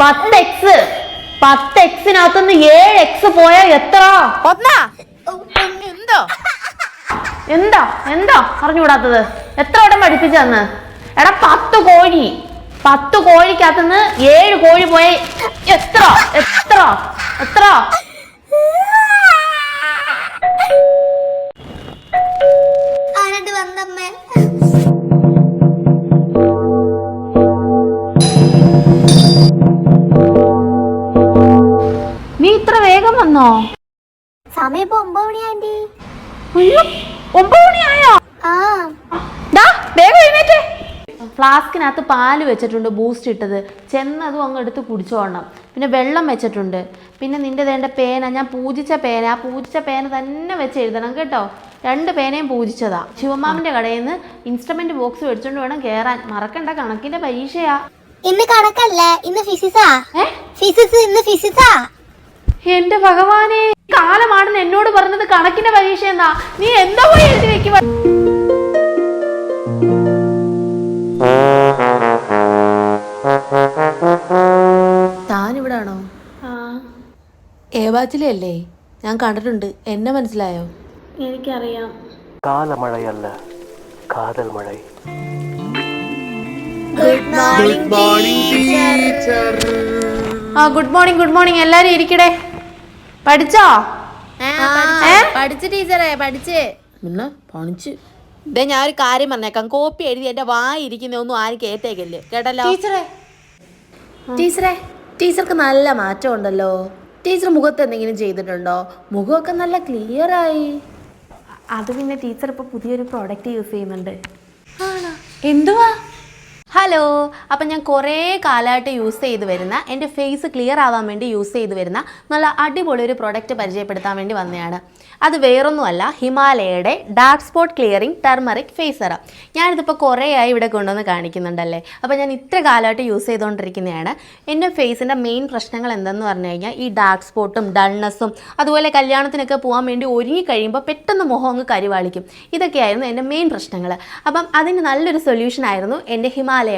പത്ത് എക്സ് പത്ത് എക്സിനകത്തുനിന്ന് ഏഴ് എക്സ് പോയാൽ എത്ര? ഒന്നാ? എന്തോ? എന്താ? എന്താ അറിഞ്ഞുകൂടാത്തത്? എത്ര വട്ടം പഠിപ്പിച്ചന്ന് എടാ പത്ത് കോഴി. പത്ത് കോഴിക്കകത്തുനിന്ന് ഏഴ് കോഴി പോയ എത്ര? എത്ര? എത്ര? സമയം ഇപ്പൊ ഒമ്പത് അയ്യോ ഒമ്പത് മണിയായോ ആ. ദാ, വേഗം എഴുന്നേറ്റ്. ഫ്ലാസ്കിനകത്ത് പാൽ വെച്ചിട്ടുണ്ട് ബൂസ്റ്റ് ഇട്ടത്. ചെന്നതും അങ്ങ് എടുത്ത് കുടിച്ചോണം പിന്നെ വെള്ളം വെച്ചിട്ടുണ്ട്. പിന്നെ നിന്റെ വേണ്ട പേന ഞാൻ പൂജിച്ച പേന ആ പൂജിച്ച പേന തന്നെ വെച്ച് എഴുതണം കേട്ടോ. രണ്ട് പേനയും പൂജിച്ചതാ. ശിവമാമിന്റെ കടയിൽ നിന്ന് ഇൻസ്ട്രുമെന്റ് ബോക്സ് മേടിച്ചോണ്ട് വേണം കേറാൻ. മറക്കണ്ട കണക്കിന്റെ പരീക്ഷയാ. ഇന്ന് കണക്കല്ല ഇന്ന് ഫിസിക്സാ ഫിസിക്സ് ഇന്ന് ഫിസിക്സാ എന്റെ ഭഗവാനെ കാലമാണെന്ന് എന്നോട് പറഞ്ഞത് കണക്കിന്റെ പരീക്ഷ എന്നാ. നീ എന്താ പോയി എഴുതി വെക്കുക താനിവിടാണോ? ഏവാച്ചിലല്ലേ ഞാൻ കണ്ടിട്ടുണ്ട്. എന്നെ മനസ്സിലായോ? എനിക്കറിയാം. കാലമഴയല്ല കാതൽ മഴ. ആ ഗുഡ് മോർണിംഗ് ഗുഡ് മോർണിംഗ് എല്ലാരും ഇരിക്കടേ. പഠിച്ചോ? പഠിച്ച്. ടീച്ചറെ പഠിച്ച്. പിന്നെ പണിച്ച്. ഇതേ ഞാൻ ഒരു കാര്യം പറഞ്ഞേക്കാം. കോപ്പി എഴുതി എന്റെ വായി ഇരിക്കുന്ന ഒന്നും ആരും കേട്ടേക്കല്ലേ? കേട്ടല്ലോ? ടീച്ചറേ. ടീച്ചറെ ടീച്ചർക്ക് നല്ല മാറ്റം ഉണ്ടല്ലോ. ടീച്ചർ മുഖത്ത് എന്തെങ്കിലും ചെയ്തിട്ടുണ്ടോ? മുഖമൊക്കെ നല്ല ക്ലിയർ ആയി. അത് പിന്നെ ടീച്ചർ ഇപ്പൊ പുതിയൊരു പ്രോഡക്റ്റ് യൂസ് ചെയ്യുന്നുണ്ട്. എന്തുവാ? ഹലോ. അപ്പം ഞാൻ കുറേ കാലമായിട്ട് യൂസ് ചെയ്ത് വരുന്ന എന്റെ ഫേസ് ക്ലിയർ ആവാൻ വേണ്ടി യൂസ് ചെയ്ത് വരുന്ന നല്ല അടിപൊളി ഒരു പ്രൊഡക്റ്റ് പരിചയപ്പെടുത്താൻ വേണ്ടി വന്നതാണ് അത് വേറൊന്നുമല്ല ഹിമാലയയുടെ ഡാർക്ക് സ്പോട്ട് ക്ലിയറിംഗ് ടെർമറിക് ഫേസറ ഞാനിതിപ്പോൾ കുറേ ആയി ഇവിടെ കൊണ്ടുവന്ന് കാണിക്കുന്നുണ്ടല്ലേ? അപ്പോൾ ഞാൻ ഇത്ര കാലമായിട്ട് യൂസ് ചെയ്തുകൊണ്ടിരിക്കുന്നതാണ്. എന്റെ ഫേസിന്റെ മെയിൻ പ്രശ്നങ്ങൾ എന്തെന്ന് പറഞ്ഞു കഴിഞ്ഞാൽ ഈ ഡാർക്ക് സ്പോട്ടും ഡൾനെസ്സും അതുപോലെ കല്യാണത്തിനൊക്കെ പോകാൻ വേണ്ടി ഒരുങ്ങി കഴിയുമ്പോൾ പെട്ടെന്ന് മുഖം അങ്ങ് കരിവാളിക്കും. ഇതൊക്കെയായിരുന്നു എന്റെ മെയിൻ പ്രശ്നങ്ങൾ. അപ്പം അതിന് നല്ലൊരു സൊല്യൂഷൻ ആയിരുന്നു എന്റെ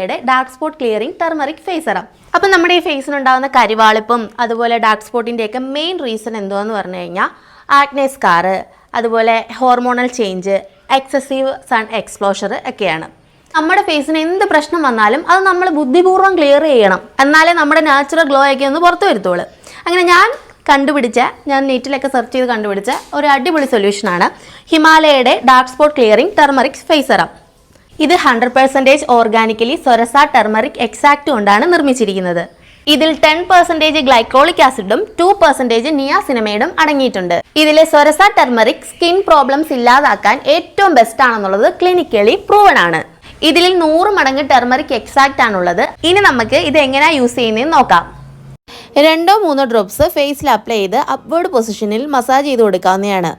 ഹിമാലയയുടെ dark spot clearing turmeric face serum അപ്പം നമ്മുടെ ഈ ഫേസിനുണ്ടാകുന്ന കരിവാളിപ്പും അതുപോലെ ഡാർക്ക് സ്പോട്ടിന്റെയൊക്കെ മെയിൻ റീസൺ എന്തോന്ന് പറഞ്ഞു കഴിഞ്ഞാൽ ആക്നെ സ്കാറ് അതുപോലെ hormonal change excessive sun exposure ഒക്കെയാണ്. നമ്മുടെ ഫേസിന് എന്ത് പ്രശ്നം വന്നാലും അത് നമ്മൾ ബുദ്ധിപൂർവം ക്ലിയർ ചെയ്യണം. എന്നാലേ നമ്മുടെ നാച്ചുറൽ ഗ്ലോ ഒക്കെ ഒന്ന് പുറത്തു വരുത്തുള്ളൂ. അങ്ങനെ ഞാൻ കണ്ടുപിടിച്ച ഞാൻ നെറ്റിലൊക്കെ സെർച്ച് ചെയ്ത് കണ്ടുപിടിച്ച ഒരു അടിപൊളി സൊല്യൂഷനാണ് ഹിമാലയയുടെ dark spot clearing turmeric face serum ഇത് hundred percentage organically സൊരസ turmeric extract കൊണ്ടാണ് നിർമ്മിച്ചിരിക്കുന്നത്. ഇതിൽ ടെൻ പെർസെന്റേജ് ഗ്ലൈക്കോളിക് ആസിഡും ടു പെർസെന്റേജ് നിയാസിനമൈഡും അടങ്ങിയിട്ടുണ്ട്. ഇതിലെ സൊരസ ടെർമറിക് സ്കിൻ പ്രോബ്ലംസ് ഇല്ലാതാക്കാൻ ഏറ്റവും ബെസ്റ്റ് ആണെന്നുള്ളത് ക്ലിനിക്കലി പ്രൂവൺ ആണ്. ഇതിൽ നൂറ് മടങ്ങ് ടെർമറിക് എക്സാക്ട് ആണുള്ളത്. ഇനി നമുക്ക് ഇത് എങ്ങനെയാ യൂസ് ചെയ്യുന്നതെന്ന് നോക്കാം. രണ്ടോ മൂന്നോ ഡ്രോപ്സ് ഫേസിൽ അപ്ലൈ ചെയ്ത് അപ്വേർഡ് പൊസിഷനിൽ മസാജ് ചെയ്ത് കൊടുക്കാവുന്നതാണ്.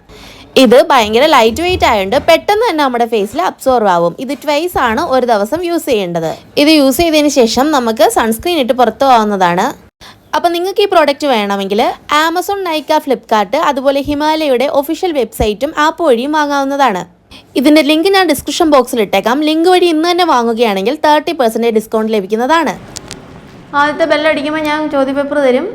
ഇത് ഭയങ്കര ലൈറ്റ് വെയിറ്റ് ആയതുകൊണ്ട് പെട്ടെന്ന് തന്നെ നമ്മുടെ ഫേസിൽ അബ്സോർവ് ആവും. ഇത് ട്വൈസ് ആണ് ഒരു ദിവസം യൂസ് ചെയ്യേണ്ടത്. ഇത് യൂസ് ചെയ്തതിന് ശേഷം നമുക്ക് സൺസ്ക്രീൻ ഇട്ട് പുറത്തു പോകാവുന്നതാണ്. അപ്പോൾ നിങ്ങൾക്ക് ഈ പ്രോഡക്റ്റ് വേണമെങ്കിൽ ആമസോൺ നൈക്ക ഫ്ലിപ്കാർട്ട് അതുപോലെ ഹിമാലയയുടെ ഒഫീഷ്യൽ വെബ്സൈറ്റും ആപ്പ് വഴിയും വാങ്ങാവുന്നതാണ്. ഇതിന്റെ ലിങ്ക് ഞാൻ ഡിസ്ക്രിപ്ഷൻ ബോക്സിൽ ഇട്ടേക്കാം. ലിങ്ക് വഴി ഇന്ന് തന്നെ വാങ്ങുകയാണെങ്കിൽ തേർട്ടി പെർസെന്റേജ് ഡിസ്കൗണ്ട് ലഭിക്കുന്നതാണ്. ആദ്യത്തെ ബെല്ലടിക്കുമ്പോൾ ഞാൻ ചോദ്യപേപ്പർ തരും.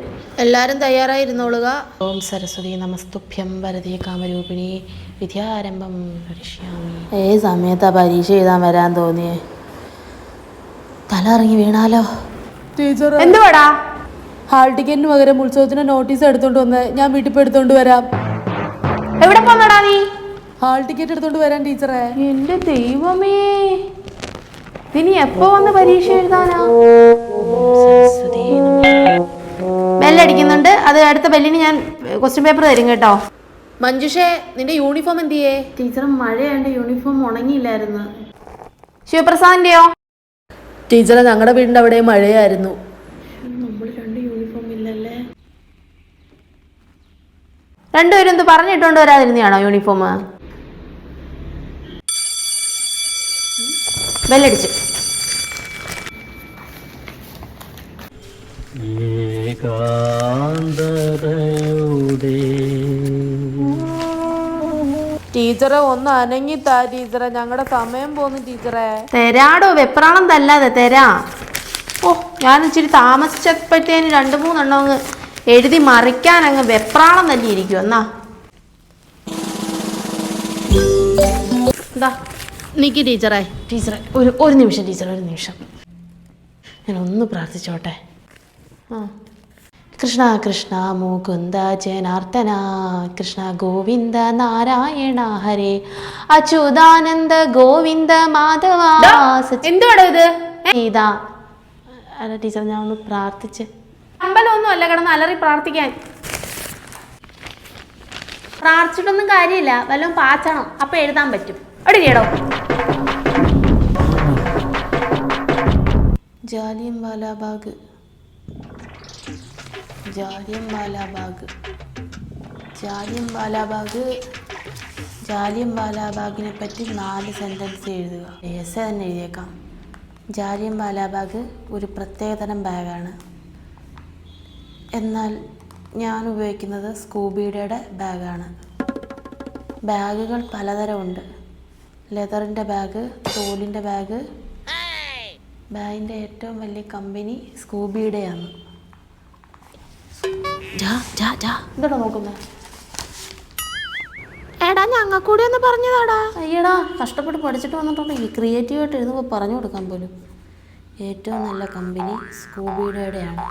എല്ലാവരും തയ്യാറായിരുന്നോളുക. ഓം സരസ്വതി നമസ്തുഭ്യം വരതേ കാമരൂപിണി. വിദ്യാരംഭം ഋഷ്യാമി ഏ സമയത്താ പരീക്ഷ എഴുതാൻ വരാൻ തോന്നിയേ. തല ഇറങ്ങി വീണാലോ? ടീച്ചർ എന്തുവാടാ? ഹാൾ ടിക്കറ്റിന് പകരം ഉത്സവത്തിന് നോട്ടീസ് എടുത്തോണ്ട് വന്ന് ഞാൻ വീട്ടിൽ പോയി എടുത്തോണ്ട് വരാം. എവിടെ പോന്നടാ നീ? ഹാൾ ടിക്കറ്റ് എടുത്തോണ്ട് വരാൻ ടീച്ചറെ. എന്റെ ദൈവമേ. ഇനി എപ്പോ വന്ന് പരീക്ഷ എഴുതാനാ? ബെല്ലടിക്കുന്നുണ്ട് അത് അടുത്ത ബെല്ലിന് ഞാൻ ക്വസ്റ്റ്യൻ പേപ്പർ തരും കേട്ടോ. മഞ്ജുഷേ നിന്റെ യൂണിഫോം എന്ത് ചെയ്യേ ടീച്ചർ മഴയായിട്ട് യൂണിഫോം ഉണങ്ങിയില്ലായിരുന്നു. ശിവപ്രസാദിന്റെയോ? ടീച്ചറെ ഞങ്ങളുടെ വീടിന്റെ അവിടെ മഴയായിരുന്നു. രണ്ടുപേരും എന്ത് പറഞ്ഞിട്ടുകൊണ്ട് വരാതിരുന്നയാണോ യൂണിഫോം ബെല്ലടിച്ചു. ഏകാന്തതയുടെ ടീച്ചറെ ഒന്ന് അനങ്ങി താ ടീച്ചറെ. ഞങ്ങളുടെ സമയം പോന്നു ടീച്ചറെ. തരാടോ വെപ്രാളം തല്ലാതെ തരാ. ഓ ഞാൻ ഇച്ചിരി താമസിച്ചപ്പോഴത്തേന് രണ്ട് മൂന്നെണ്ണം അങ്ങ് എഴുതി മറിക്കാൻ അങ്ങ് വെപ്രാളം തന്നെ ഇരിക്കും എന്നാ. എന്താ നിക്ക് ടീച്ചറെ. ടീച്ചറെ ഒരു ഒരു നിമിഷം ടീച്ചർ ഒരു നിമിഷം. ഞാൻ ഒന്ന് പ്രാർത്ഥിച്ചോട്ടെ. ആ. കൃഷ്ണ കൃഷ്ണ മുകുന്ദ ജനാർദ്ദന കൃഷ്ണ ഗോവിന്ദ നാരായണ ഹരേ അച്യുതാനന്ദ ഗോവിന്ദ മാധവ എന്തുവാടോ ഇത്? ഇതാ അല്ല ടീച്ചർ ഞാൻ ഒന്ന് പ്രാർത്ഥിച്ച്. അമ്പലമൊന്നും അല്ല കിടന്ന് അലറി പ്രാർത്ഥിക്കാൻ. പ്രാർത്ഥിച്ചിട്ടൊന്നും കാര്യമില്ല വല്ലതും പാച്ചണം അപ്പൊ എഴുതാൻ പറ്റും. കേടോ ജാലിയൻ വാലാബാഗ് ജാലിയൻ ബാഗ് ജാലിയൻ ബാഗ് ബാഗിനെ പറ്റി നാല് സെന്റൻസ് എഴുതുക. എസ് തന്നെ എഴുതിയേക്കാം. ജാലിയൻ ബാഗ് ഒരു പ്രത്യേകതരം ബാഗാണ്. എന്നാൽ ഞാൻ ഉപയോഗിക്കുന്നത് സ്കൂബിയുടെ ബാഗാണ്. ബാഗുകൾ പലതരമുണ്ട് ലെതറിന്റെ ബാഗ് തോലിന്റെ ബാഗ്. ബാഗിന്റെ ഏറ്റവും വലിയ കമ്പനി സ്കൂബിയുടെയാണ്. എന്താടാ നോക്കുന്നേ? എടാ ഞങ്ങൾ കൂടി ഒന്ന് പറഞ്ഞതാടാ. അയ്യടാ കഷ്ടപ്പെട്ട് പഠിച്ചിട്ട് വന്നിട്ടുണ്ടെങ്കിൽ ക്രിയേറ്റീവായിട്ട് എഴുതുമ്പോൾ പറഞ്ഞു കൊടുക്കാൻ പോലും. ഏറ്റവും നല്ല കമ്പനി സ്കൂബിയുടെയാണ്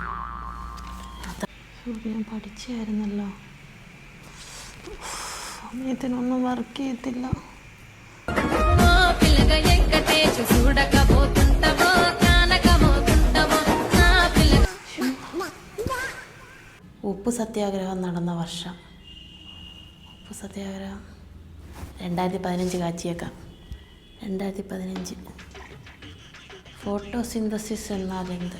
ഞാൻ പഠിച്ചായിരുന്നല്ലോ. സമയത്തിനൊന്നും വർക്ക് ചെയ്യത്തില്ല. ഉപ്പ് സത്യാഗ്രഹം നടന്ന വർഷം. ഉപ്പ് സത്യാഗ്രഹം. രണ്ടായിരത്തി പതിനഞ്ച് കാച്ചിയേക്കാം. രണ്ടായിരത്തി പതിനഞ്ച് ഫോട്ടോസിന്തസിസ് എന്നാൽ എന്ത്?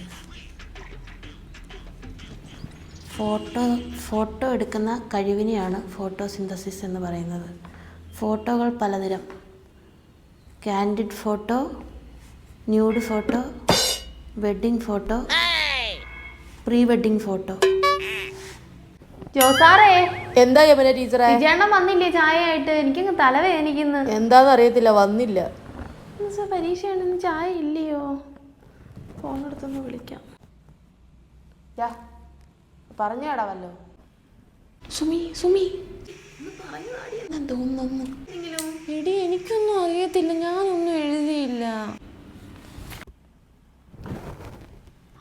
ഫോട്ടോ ഫോട്ടോ എടുക്കുന്ന കഴിവിനെയാണ് ഫോട്ടോസിന്തസിസ് എന്ന് പറയുന്നത്. ഫോട്ടോകൾ പലതരം. Candid photo nude photo wedding photo pre wedding photo. ജോസാറേ എന്താ യമന ടീച്ചറെ? വിജയണ്ണം വന്നില്ലേ ചായ ആയിട്ട് എനിക്ക് തലവേദനിക്കുന്നു എന്താന്ന് അറിയത്തില്ല വന്നില്ല പരീക്ഷയാണെന്ന് ചായ ഇല്ലയോ? ഫോണെടുത്തൊന്ന് വിളിക്കാം. പറഞ്ഞാടാ വല്ലോ. സുമി സുമി. തോന്നുന്നു? എടി എനിക്കൊന്നും അറിയത്തില്ല. ഞാനൊന്നും എഴുതിയില്ല.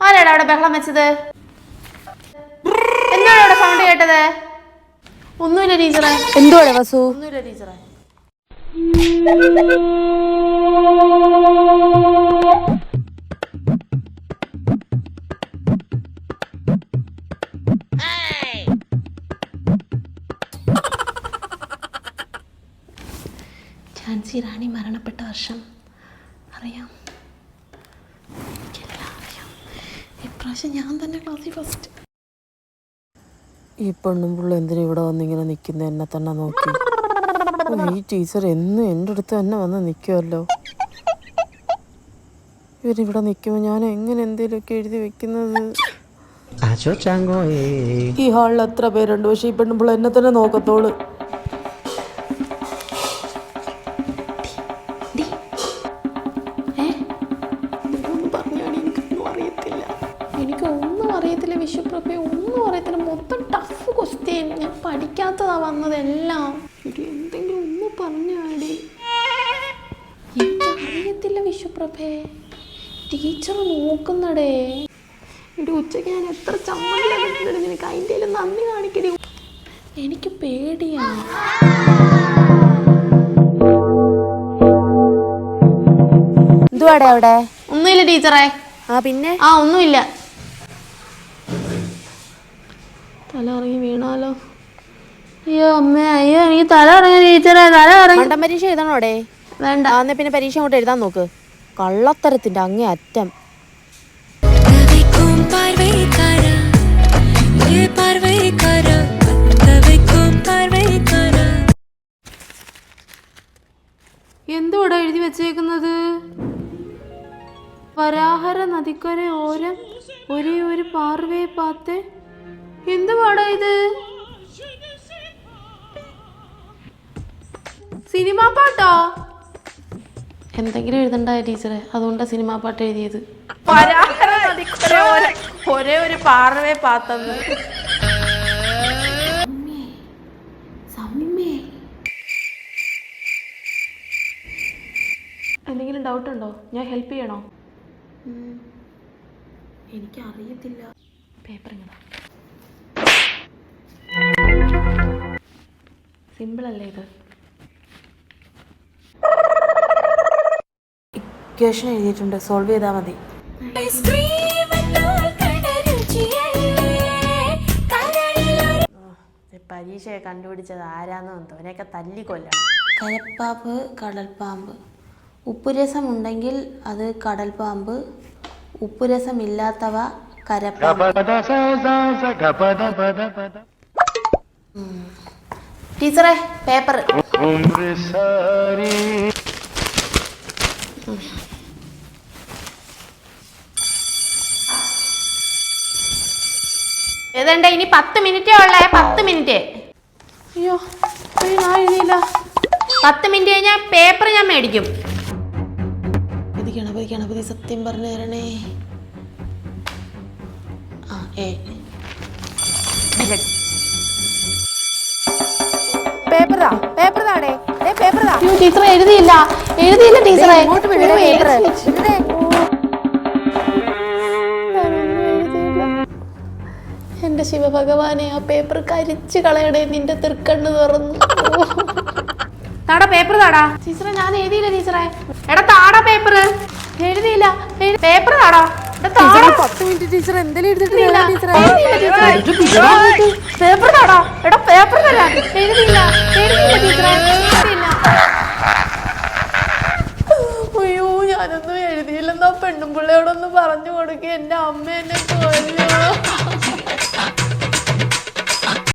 ആരാടാ അവിടെ ബഹളം വെച്ചത്? കേട്ടത് ഒന്നുമില്ല ടീച്ചറെ. എന്തുവാണ് വസു? ഒന്നുമില്ല ടീച്ചറെ. ഝാൻസി റാണി മരണപ്പെട്ട വർഷം. അറിയാം. എനിക്കെല്ലാം അറിയാം. ഇപ്രാവശ്യം ഞാൻ തന്നെ ക്ലാസ്സിൽ ഫസ്റ്റ് ഈ പെണ്ണും പുള്ള എന്തിനാ ഇവിടെ വന്നിങ്ങനെ നിൽക്കുന്ന എന്നെ തന്നെ നോക്കി. ഈ ടീച്ചർ എന്നും എന്റെ അടുത്ത് തന്നെ വന്ന് നിൽക്കുമല്ലോ ഇവരിവിടെ നിൽക്കുമ്പോൾ ഞാൻ എങ്ങനെ എന്തെങ്കിലുമൊക്കെ എഴുതി വെക്കുന്നത്? ഈ ഹാളിൽ എത്ര പേരുണ്ട്? പക്ഷെ ഈ പെണ്ണുമ്പോൾ എന്നെ തന്നെ നോക്കത്തോൾ. മൊത്തം ടഫ് ക്വസ്റ്റ്യൻ ഞാൻ പഠിക്കാത്തതാ വന്നതെല്ലാം. എടി എന്തെങ്കിലും ഒന്ന് പറഞ്ഞാടി അറിയത്തില്ല വിശ്വപ്രഭേ. ടീച്ചർ നോക്കുന്നടേ. ഇവിടെ ഉച്ചയ്ക്ക് ഞാൻ എത്ര ചമ്മന്തി നിനക്ക്? അതിന്റെ നന്ദി കാണിക്കടി. എനിക്ക് പേടിയാണ് എന്തുവാടെ അവിടെ? ഒന്നുമില്ല ടീച്ചറേ. ആ പിന്നെ? ആ ഒന്നുമില്ല. തല ഇറങ്ങി വീണാലോ? അയ്യോ അമ്മേ അയ്യോ എനിക്ക് തല ഇറങ്ങി ടീച്ചറെ തല ഇറങ്ങി മണ്ടം പരീക്ഷ അവിടെ? വേണ്ട. എന്നാ പിന്നെ പരീക്ഷ അങ്ങോട്ട് എഴുതാൻ നോക്ക്. കള്ളത്തരത്തിന്റെ അങ്ങേ അറ്റം. എന്തുവാടാ എഴുതി വെച്ചേക്കുന്നത്? വരാഹര നദിക്കര ഓരം ഒരേ ഒരു പാർവയെ പാത്തേ എന്തുവാടാ ഇത്? സിനിമാ പാട്ടോ? എന്തെങ്കിലും എഴുതണ്ടായ ടീച്ചറെ? അതുകൊണ്ടാ സിനിമാ പാട്ട് എഴുതിയത്. ഒരേ ഒരേ പാറവേ പാത്തന്ന് എന്തെങ്കിലും ഡൗട്ട് ഉണ്ടോ? ഞാൻ ഹെൽപ്പ് ചെയ്യണോ? എനിക്ക് അറിയത്തില്ല പേപ്പർ ഇങ്ങതാ സിമ്പിൾ അല്ലേ ഇത്? ഇക്വേഷൻ എഴുതിയിട്ടുണ്ട്. സോൾവ് ചെയ്താൽ മതി. പരീക്ഷയെ കണ്ടുപിടിച്ചത് ആരാന്നോന്ന് എന്തോ തല്ലിക്കൊല്ല തല്ലിക്കൊല്ലണം കരപ്പാമ്പ് കടൽപ്പാമ്പ്. ഉപ്പുരസം ഉണ്ടെങ്കിൽ അത് കടൽപ്പാമ്പ്. ഉപ്പുരസമില്ലാത്തവ കരപ്പാമ്പ്. ടീച്ചറെ പേപ്പർ. ഏതണ്ട ഇനി പത്ത് മിനിറ്റേ ഉള്ളേ പത്ത് മിനിറ്റ്. അയ്യോ എഴുതിയില്ല പത്ത് മിനിറ്റ് കഴിഞ്ഞാൽ പേപ്പർ ഞാൻ മേടിക്കും. ഇത് ഗണപതി ഗണപതി സത്യം പറഞ്ഞു തരണേ. ആ ഏ പേപ്പർ താ പേപ്പർ താടേ പേപ്പർ താ ടീച്ചറെ എഴുതിയില്ല. എഴുതിയില്ല ടീച്ചറെ. പേപ്പർ എന്റെ ശിവഭഗവാനെ ആ പേപ്പർ കരിച്ചു കളയണേ നിന്റെ തൃക്കണ്ണ് തുറന്നു. താടാ പേപ്പർ താടാ. ടീച്ചറെ ഞാൻ എഴുതിയില്ല ടീച്ചറെ. എടാ താടാ പേപ്പർ എഴുതിയില്ല. പേപ്പർ താടാ. പത്ത് മിനിറ്റ് ടീച്ചർ എന്തെങ്കിലും എഴുതിയിട്ടില്ല ടീച്ചറെ? പേപ്പർ താടാ എടാ പേപ്പർ തരാ. ടീച്ചറെ. അയ്യോ ഞാനൊന്നും എഴുതിയില്ലെന്നാ പെണ്ണും പിള്ളയോടൊന്ന് പറഞ്ഞു കൊടുക്കുക എന്റെ അമ്മ എന്നെ കൊല്ലും.